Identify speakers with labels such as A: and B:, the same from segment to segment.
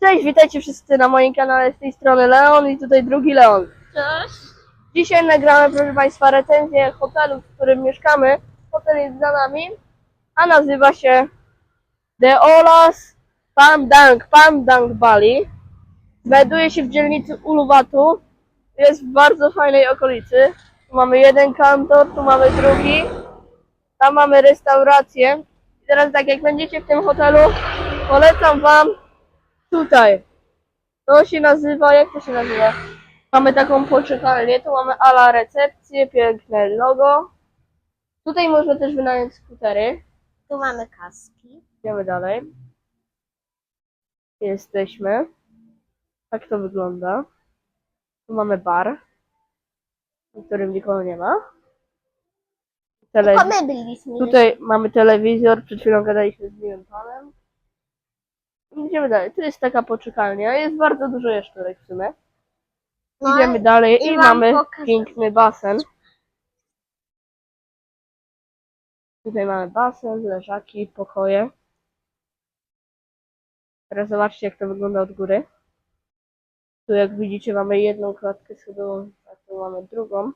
A: Cześć, witajcie wszyscy na moim kanale z tej strony Leon i tutaj drugi Leon.
B: Cześć.
A: Dzisiaj nagramy, proszę Państwa, recenzję hotelu, w którym mieszkamy. Hotel jest za nami, a nazywa się The Olas Pamdang, Pamdang Bali. Znajduje się w dzielnicy Uluwatu. Jest w bardzo fajnej okolicy. Tu mamy jeden kantor, tu mamy drugi. Tam mamy restaurację. I teraz tak, jak będziecie w tym hotelu, polecam Wam tutaj. To się nazywa, jak to się nazywa? Mamy taką poczekalnię, tu mamy ala recepcję, piękne logo. Tutaj można też wynająć skutery.
B: Tu mamy kaski.
A: Idziemy dalej. Jesteśmy. Tak to wygląda. Tu mamy bar, w którym nikogo nie ma. Tele...
B: To my byliśmy.
A: Tutaj mamy telewizor, przed chwilą gadaliśmy z miłym panem. Idziemy dalej. Tu jest taka poczekalnia, jest bardzo dużo jaszczurek w sumie.
B: No,
A: Idziemy dalej i,
B: i
A: mamy
B: pokażę.
A: piękny basen. Tutaj mamy basen, leżaki, pokoje. Teraz zobaczcie jak to wygląda od góry. Tu jak widzicie mamy jedną klatkę schodową, a tu mamy drugą.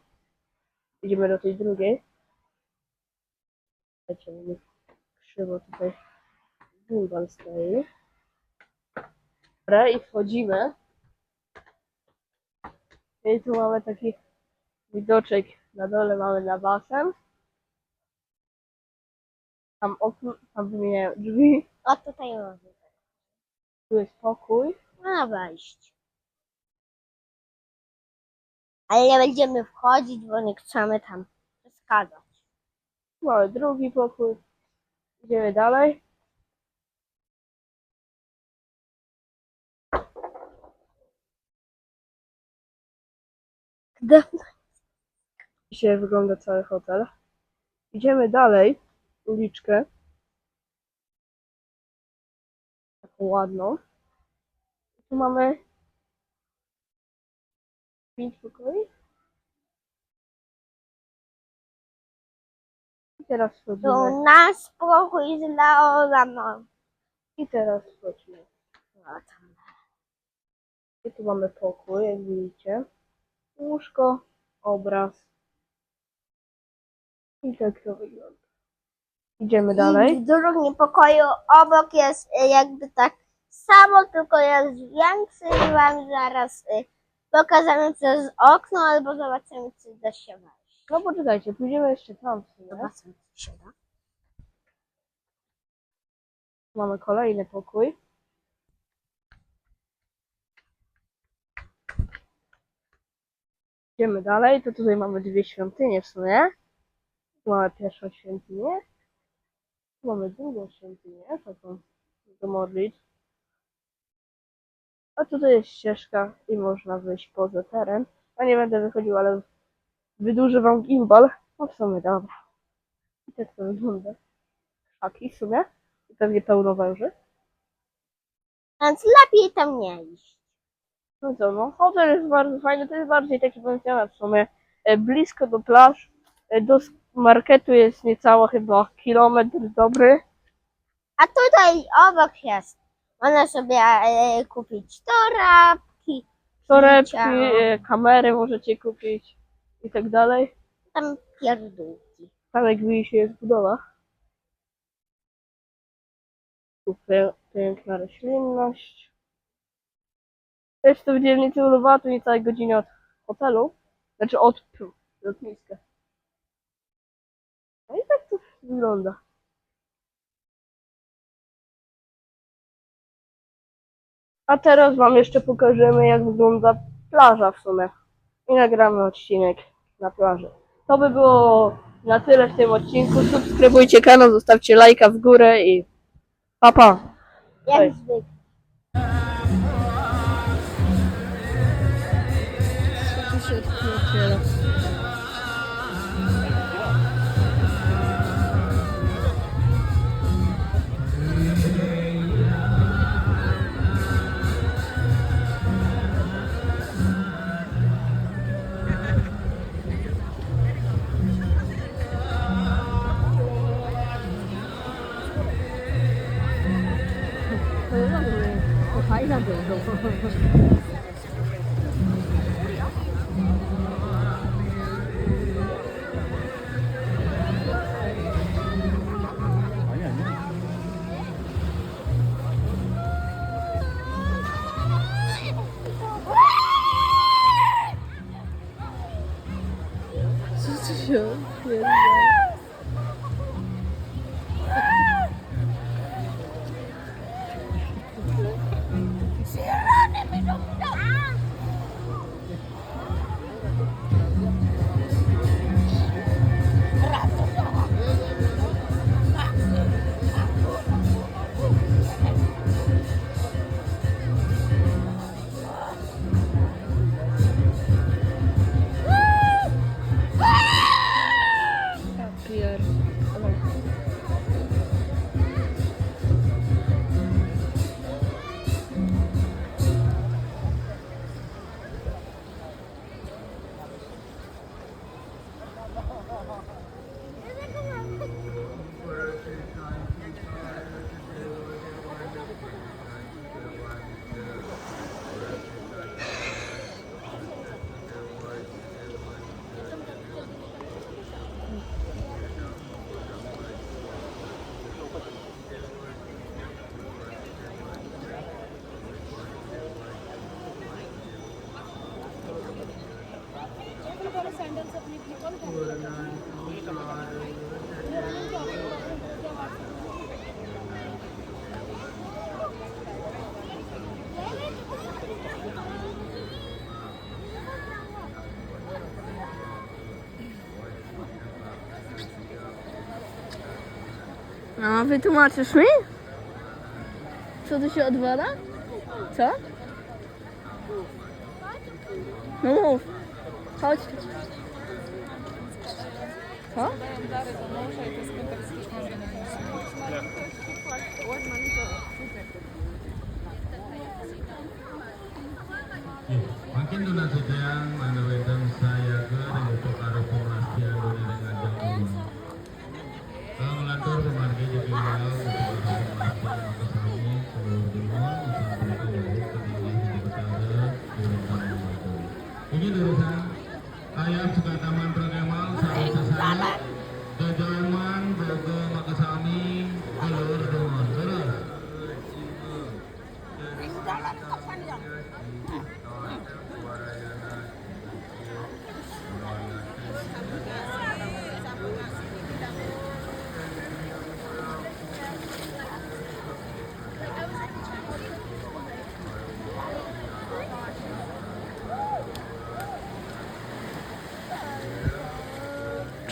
A: Idziemy do tej drugiej. Słuchajcie, krzywo tutaj gimbal stoi. Dobra, i wchodzimy. I tu mamy taki widoczek. Na dole mamy na basen. Tam okno, tam wymieniają drzwi.
B: O, tutaj mamy.
A: Tu jest pokój.
B: Ma wejść. Ale nie będziemy wchodzić, bo nie chcemy tam przeszkadzać.
A: Tu mamy drugi pokój. Idziemy dalej. Dzisiaj wygląda cały hotel. Idziemy dalej. Uliczkę. Taką ładną. Tu mamy pięć pokoi. I teraz wchodzimy.
B: Tu nasz pokój z Leoną.
A: I teraz wchodzimy.
B: O, tam.
A: I tu mamy pokój, jak widzicie. Łóżko, obraz. I tak to wygląda. Idziemy dalej.
B: I w drugim pokoju obok jest y, jakby tak samo, tylko jest większy i wam zaraz y, pokażemy przez okno albo zobaczymy, czy da się wejść.
A: No poczekajcie, pójdziemy jeszcze tam w sumie.
B: Zobaczymy, czy się da.
A: Mamy kolejny pokój. Idziemy dalej, to tutaj mamy dwie świątynie w sumie. Tu mamy pierwszą świątynię. Tu mamy drugą świątynię, taką do modlitw. A tutaj jest ścieżka i można wyjść poza teren. Ja nie będę wychodził, ale wydłużę wam gimbal. No w sumie dobra. I tak to wygląda. Krzaki w sumie. I pewnie pełno węży.
B: Więc lepiej tam nie iść.
A: No co, no hotel jest bardzo fajny, to jest bardziej taki pensjonat w sumie. E, blisko do plaż, e, do marketu jest niecała chyba kilometr dobry.
B: A tutaj obok jest. Można sobie e, kupić torebki,
A: Torebki, e, kamery możecie kupić i tak dalej.
B: tam pierdółki.
A: Tam jak widzicie jest budowa. Tu piękna roślinność. Jest to w dzielnicy Ulowatu niecałej godziny od hotelu. Znaczy od lotniska. No i tak to wygląda. A teraz wam jeszcze pokażemy jak wygląda plaża w sumie. I nagramy odcinek na plaży. To by było na tyle w tym odcinku. Subskrybujcie kanał, zostawcie lajka w górę i pa pa.
B: Jak
A: 연락이 왜?
C: 어, 과일한테 이거. 진짜 No, wytłumaczysz mi? Co tu się odwala? Co? No mów. Chodź. Co?
D: Makin tuna sedang mana wedang saya teman-teman Tragamal, sahabat sesama,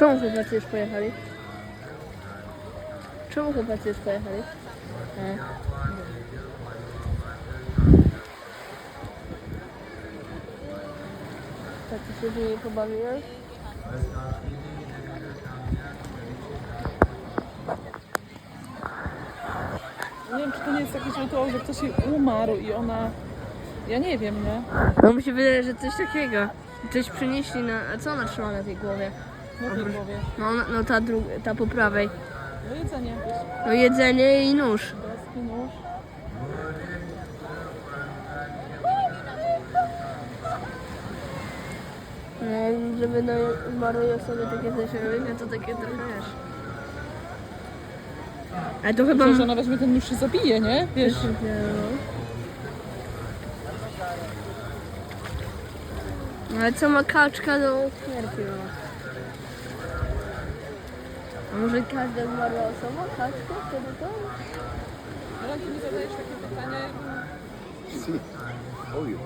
C: Czemu chłopacy już pojechali? Czemu chłopacy już pojechali? E. Tak, ty się z nimi pobawiłeś?
E: Nie wiem, czy to nie jest jakiś rytuał, że ktoś jej umarł i ona... Ja nie wiem, nie?
C: No mi się wydaje, że coś takiego. Coś przynieśli na... A co ona trzyma na tej głowie? No, ona- no ta, dru... ta po prawej.
E: No jedzenie.
C: No jedzenie i nóż.
E: Deski, nóż.
C: No, żeby do zmarłej osoby takie coś robić, no to takie trochę wiesz. Ale to chyba...
E: Myślę, że ona weźmie ten nóż i zabije, nie? Wiesz,
C: No ale co ma kaczka do śmierci? No? A może każda zmarła osoba? Kaczka? Wtedy to?
E: ale ty mi zadajesz takie pytanie,
F: Oh, you.